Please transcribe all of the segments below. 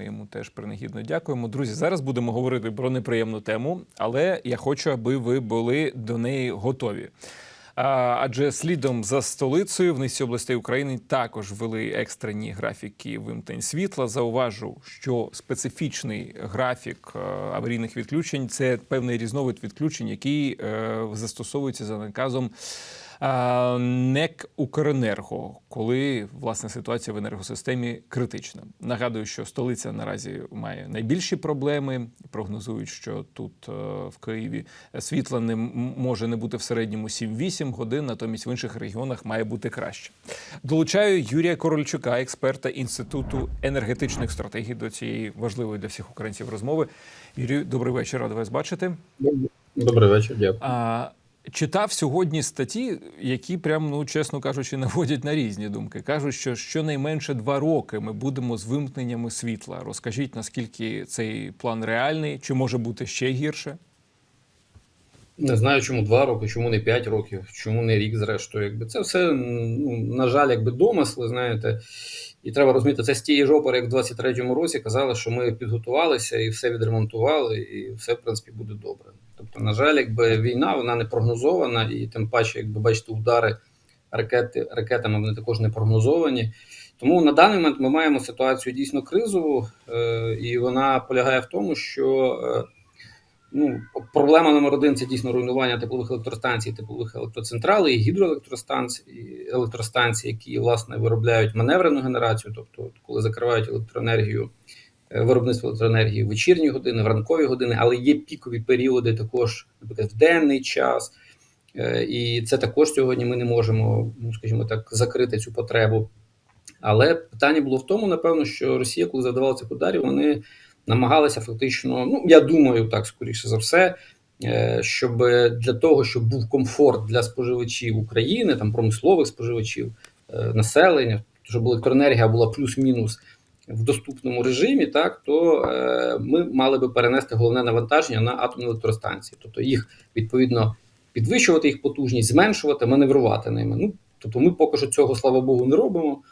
Ми йому теж принагідно дякуємо. Друзі, зараз будемо говорити про неприємну тему, але я хочу, аби ви були до неї готові. Адже слідом за столицею в низці областей України також ввели екстрені графіки вимкнень світла. Зауважу, що специфічний графік е, аварійних відключень це певний різновид відключень, який е, застосовується за наказом НЕК Укренерго, коли власне ситуація в енергосистемі критична. Нагадую, що столиця наразі має найбільші проблеми. Прогнозують, що тут е, в Києві світла не може не бути в середньому 7-8 годин, натомість в інших регіонах має бути краще. Долучаю Юрія Корольчука, експерта інституту енергетичних стратегій, до цієї важливої для всіх українців розмови. Юрію, добрий вечір, радий вас бачити. Добрий вечір, дякую. Читав сьогодні статті, які прям, ну чесно кажучи, наводять на різні думки. Кажуть, що щонайменше два роки ми будемо з вимкненнями світла. Розкажіть, наскільки цей план реальний, чи може бути ще гірше? Не знаю, чому два роки, чому не п'ять років, чому не рік, зрештою. Якби це все, ну, на жаль, якби домисли, знаєте. І треба розуміти, це з тієї ж опери, як в 23-му році казали, що ми підготувалися і все відремонтували, і все, в принципі, буде добре. Тобто, на жаль, якби війна вона не прогнозована, і тим паче, якби бачите, удари ракети, ракетами вони також не прогнозовані. Тому на даний момент ми маємо ситуацію дійсно кризову, е, і вона полягає в тому, що е, ну, проблема номер один це дійсно руйнування теплових електростанцій, теплових електроцентралей, гідроелектростанцій, електростанцій, які власне виробляють маневрену генерацію, тобто коли закривають електроенергію, е, виробництво електроенергії в вечірні години, в ранкові години, але є пікові періоди також, наприклад, в денний час. Е, І це також сьогодні ми не можемо, ну скажімо так, закрити цю потребу. Але питання було в тому, напевно, що Росія, коли завдавала цих ударів, вони намагалися фактично, ну я думаю, так скоріше за все, е, щоб для того, щоб був комфорт для споживачів України, там промислових споживачів, населення, щоб електроенергія була плюс-мінус в доступному режимі, так то е, ми мали би перенести головне навантаження на атомні електростанції, тобто їх відповідно підвищувати їх потужність, зменшувати, маневрувати ними. Ну тобто, ми поки що цього, слава Богу, не робимо.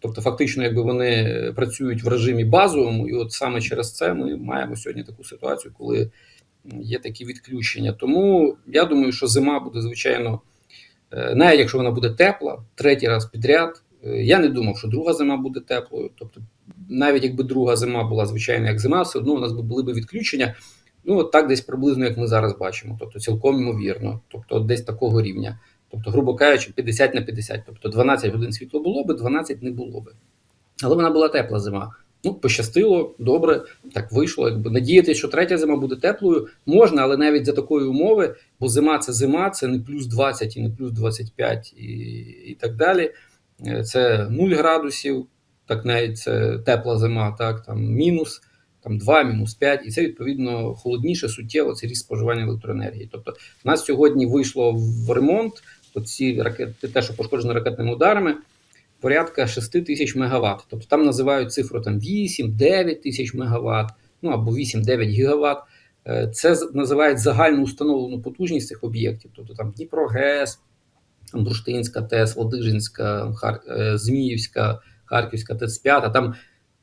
Тобто, фактично, якби вони працюють в режимі базовому, і от саме через це ми маємо сьогодні таку ситуацію, коли є такі відключення. Тому я думаю, що зима буде звичайно, е, навіть якщо вона буде тепла, третій раз підряд. е, Я не думав, що друга зима буде теплою. Тобто, навіть якби друга зима була звичайна як зима, все одно у нас були б відключення. Ну, от так десь приблизно, як ми зараз бачимо. Тобто, цілком ймовірно, тобто десь такого рівня. Тобто, грубо кажучи, 50 на 50. Тобто 12 годин світло було би, 12 не було би. Але вона була тепла зима. Ну, пощастило, добре, так вийшло. Якби надіятися, що третя зима буде теплою, можна, але навіть за такої умови, бо зима це зима, це не плюс 20 і не плюс 25 і, і так далі. Е, Це 0 градусів, так навіть тепла зима, так, там мінус там 2, мінус 5, і це відповідно холодніше, суттєво це ріст споживання електроенергії. Тобто, в нас сьогодні вийшло в ремонт, ці ракети, те, що пошкоджено ракетними ударами, порядка 6 тисяч мегаватт. Тобто там називають цифру там 8-9 тисяч мегаватт, ну або 8-9 гігаватт. Е, Це називають загальну установлену потужність цих об'єктів. Тобто там Дніпрогес, там Бурштинська ТЕС, Ладижинська, е, Зміївська, Харківська ТЕЦ-5. Там,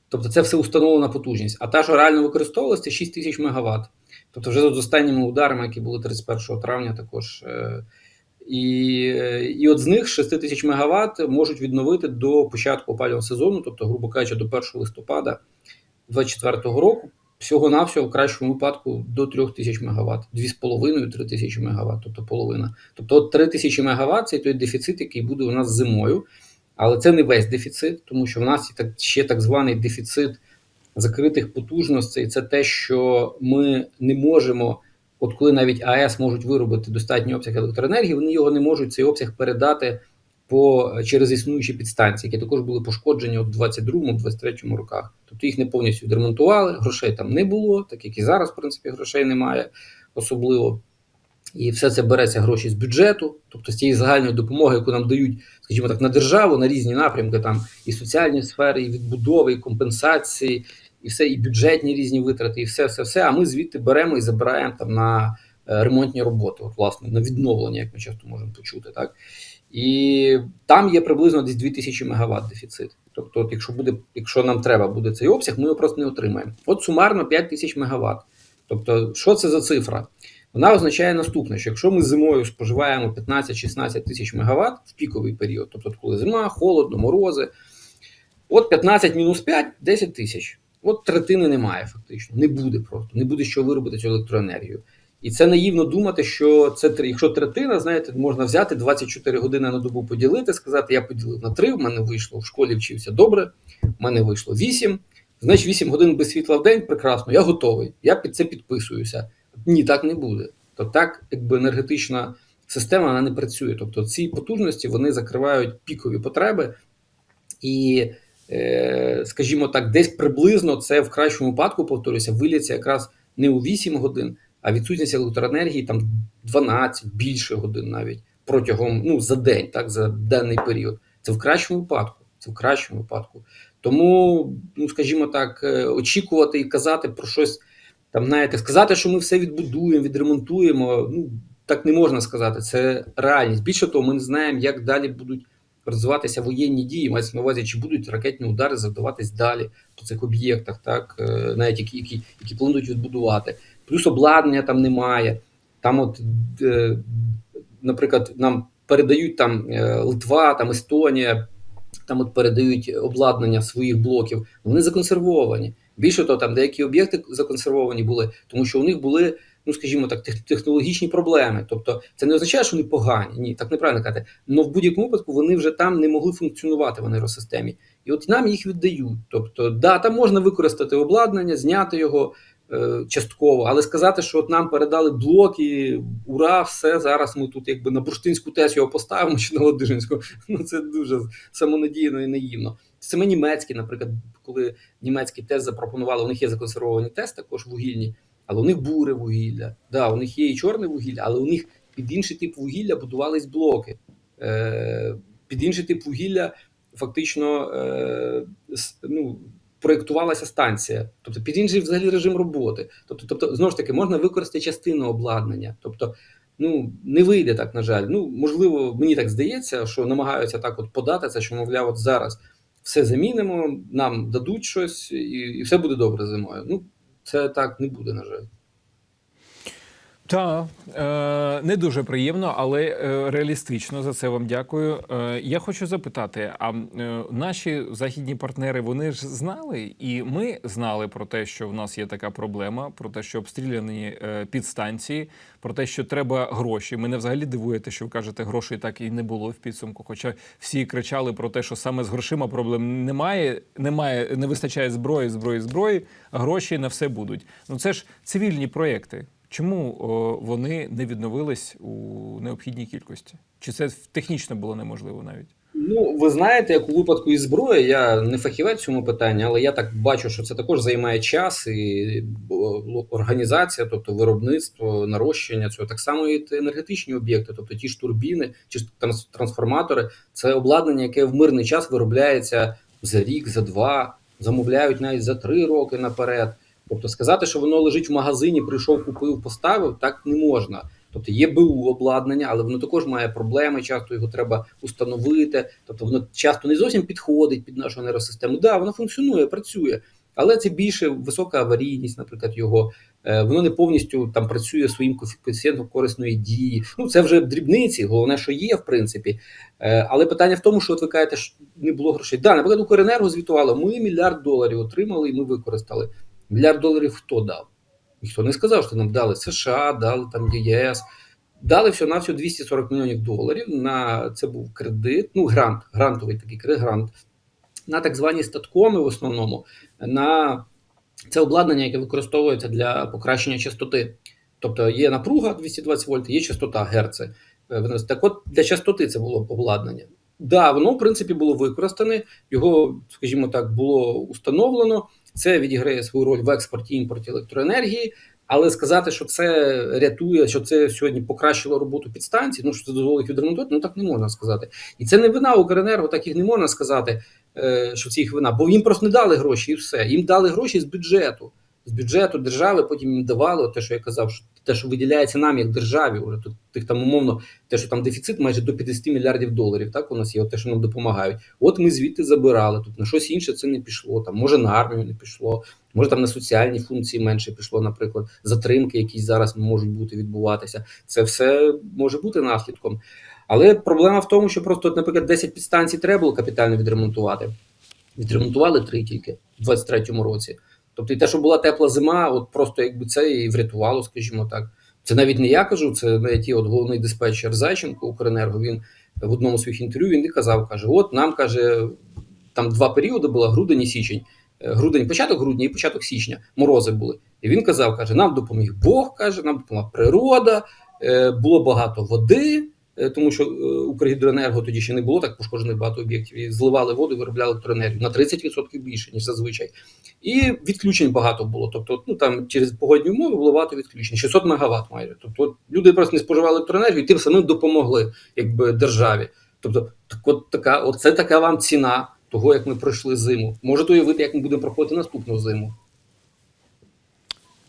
тобто це все установлена потужність. А та, що реально використовувалася, це 6 тисяч мегаватт. Тобто вже з останніми ударами, які були 31 травня, також. е, І, і от з них 6 тисяч мегаватт можуть відновити до початку опалювального сезону, тобто, грубо кажучи, до 1 листопада 2024 року. Всього-навсього в кращому випадку до 3 тисяч мегаватт, 2,5-3 тисячі мегаватт, тобто половина. Тобто от 3 тисячі мегаватт це той дефіцит, який буде у нас зимою. Але це не весь дефіцит, тому що в нас є так, ще так званий дефіцит закритих потужностей. Це те, що ми не можемо, от коли навіть АЕС можуть виробити достатній обсяг електроенергії, вони його не можуть цей обсяг передати по через існуючі підстанції, які також були пошкоджені у 22-23 роках. Тобто їх не повністю відремонтували, грошей там не було, так як і зараз, в принципі, грошей немає особливо. І все це береться гроші з бюджету, тобто з тієї загальної допомоги, яку нам дають, скажімо так, на державу, на різні напрямки, там і соціальні сфери, і відбудови, і компенсації, і все, і бюджетні різні витрати, і все, все, все. А ми звідти беремо і забираємо там на е, ремонтні роботи, от, власне, на відновлення, як ми часто можемо почути, так. І там є приблизно десь 2000 мегаватт дефіцит. Тобто, от якщо буде, якщо нам треба буде цей обсяг, ми його просто не отримаємо. От сумарно 5 тисяч мегаватт. Тобто, що це за цифра? Вона означає наступне: що якщо ми зимою споживаємо 15-16 тисяч мегаватт в піковий період, тобто коли зима, холодно, морози, от 15 мінус 5 10 тисяч. От третини немає, фактично. Не буде просто, не буде що виробити цю електроенергію. І це наївно думати, що це якщо третина, знаєте, можна взяти 24 години на добу поділити, сказати, я поділив на 3, в мене вийшло в школі вчився добре, в мене вийшло 8, значить 8 годин без світла в день, прекрасно, я готовий, я під це підписуюся. Ні, так не буде. То так, якби енергетична система вона не працює. Тобто ці потужності вони закривають пікові потреби, і, е, скажімо так, десь приблизно це в кращому випадку, повторюся, виліться якраз не у 8 годин, а відсутність електроенергії там 12 більше годин навіть протягом ну за день, так за денний період. Це в кращому випадку. Це в кращому випадку. Тому, ну скажімо так, е, очікувати і казати про щось там, знаєте, сказати, що ми все відбудуємо, відремонтуємо. Ну так не можна сказати. Це реальність. Більше того, ми не знаємо, як далі будуть розвиватися воєнні дії. Мається на увазі, чи будуть ракетні удари завдаватись далі по цих об'єктах, так е, навіть які, які, які планують відбудувати. Плюс обладнання там немає. Там, от, е, наприклад, нам передають там е, Литва, там Естонія, там от передають обладнання своїх блоків. Вони законсервовані. Більше того, там деякі об'єкти законсервовані були, тому що у них були, ну скажімо так, технологічні проблеми. Тобто, це не означає, що вони погані. Ні, так неправильно казати. Але в будь-якому випадку вони вже там не могли функціонувати в енергосистемі. І от нам їх віддають. Тобто, да, там можна використати обладнання, зняти його е, частково, але сказати, що от нам передали блоки, ура, все зараз ми тут якби на бурштинську тес його поставимо чи на Ладижинську. Ну це дуже самонадіяно і наївно. Саме німецькі, наприклад, коли німецький тест запропонували, у них є законсервовані тест, також вугільні, але у них буре вугілля. Да, у них є і чорне вугілля, але у них під інший тип вугілля будувались блоки. Е, під інший тип вугілля фактично е, ну, проєктувалася станція, тобто під інший взагалі режим роботи. Тобто, тобто, знову ж таки, можна використати частину обладнання. Тобто, ну не вийде так, на жаль. Ну можливо, мені так здається, що намагаються так от подати це, що мовляв, от зараз все замінимо, нам дадуть щось, і, і все буде добре зимою. Ну це так не буде, на жаль. Так, е, не дуже приємно, але е, реалістично за це вам дякую. Е, я хочу запитати: а е, наші західні партнери вони ж знали, і ми знали про те, що в нас є така проблема, про те, що обстріляні е, підстанції, про те, що треба гроші. Мене взагалі дивує те, що ви кажете, грошей так і не було в підсумку. Хоча всі кричали про те, що саме з грошима проблем немає, немає, не вистачає зброї, зброї, зброї, а гроші на все будуть. Ну це ж цивільні проєкти. Чому вони не відновились у необхідній кількості? Чи це технічно було неможливо навіть? Ну, ви знаєте, як у випадку із зброї, я не фахівець цьому питанні, але я так бачу, що це також займає час і організація, тобто виробництво, нарощення цього. Так само і енергетичні об'єкти, тобто ті ж турбіни чи трансформатори, це обладнання, яке в мирний час виробляється за рік, за два, замовляють навіть за три роки наперед. Тобто сказати, що воно лежить в магазині, прийшов, купив, поставив, так не можна. Тобто є БУ обладнання, але воно також має проблеми. Часто його треба установити. Тобто воно часто не зовсім підходить під нашу енергосистему. Да, воно функціонує, працює, але це більше висока аварійність, наприклад, його. Е, Воно не повністю там працює своїм коефіцієнтом корисної дії. Ну це вже дрібниці. Головне, що є, в принципі. Е, Але питання в тому, що от ви кажете, що не було грошей. Да, наприклад, Укренерго звітувало, ми мільярд доларів отримали і ми використали. Мільярд доларів хто дав? Ніхто не сказав, що нам дали США, дали там ЄС. Дали всього на всього 240 мільйонів доларів. На це був кредит, ну грант, грантовий такий кредит, грант на так звані статкоми в основному на це обладнання, яке використовується для покращення частоти. Тобто є напруга 220 вольт, є частота герци. Е, Так от для частоти це було обладнання. Да, воно в принципі було використане, його, скажімо так, було установлено. Це відіграє свою роль в експорті імпорті електроенергії. Але сказати, що це рятує, що це сьогодні покращило роботу підстанцій, ну що це дозволить відремонтувати, ну так не можна сказати. І це не вина Укренерго, так їх не можна сказати, е, що це їх вина, бо їм просто не дали гроші і все. Їм дали гроші з бюджету. З бюджету держави, потім їм давали те, що я казав, що те, що виділяється нам як державі, уже тут тих там умовно, те, що там дефіцит майже до 50 мільярдів доларів. Так у нас є, те, що нам допомагають. От ми звідти забирали. Тут на щось інше це не пішло. Там може на армію не пішло, може там на соціальні функції менше пішло, наприклад, затримки, якісь зараз можуть бути відбуватися. Це все може бути наслідком. Але проблема в тому, що просто, наприклад, 10 підстанцій треба було капітально відремонтувати. Відремонтували три тільки в 23-му році. Тобто, і те, що була тепла зима, от просто якби це і врятувало, скажімо так. Це навіть не я кажу, це навіть от головний диспетчер Зайченко Укренерго. Він в одному з своїх інтерв'ю він і казав: каже: От нам каже, там два періоди було грудень і січень. Е, Грудень, початок грудня і початок січня. Морози були. І він казав: каже: нам допоміг Бог, каже, нам допомогла природа, е, було багато води. Е, Тому що е, Укргідроенерго тоді ще не було так пошкоджених багато об'єктів, і зливали воду, виробляли електроенергію на 30% більше, ніж зазвичай. І відключень багато було. Тобто, ну там через погодні умови було багато відключень, 600 мегаватт майже. Тобто, люди просто не споживали електроенергію, і тим самим допомогли якби державі. Тобто, так от така, оце така вам ціна того, як ми пройшли зиму. Можете уявити, як ми будемо проходити наступну зиму.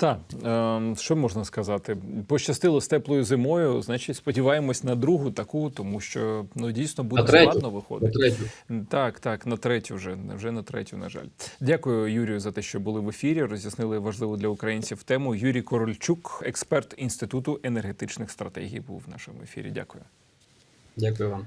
Так, е, що можна сказати? Пощастило з теплою зимою, значить, сподіваємось на другу таку, тому що ну дійсно буде складно На третю. Так, так, на третю вже вже на третю, на жаль. Дякую, Юрію, за те, що були в ефірі. Роз'яснили важливу для українців тему. Юрій Корольчук, експерт інституту енергетичних стратегій, був в нашому ефірі. Дякую. Дякую вам.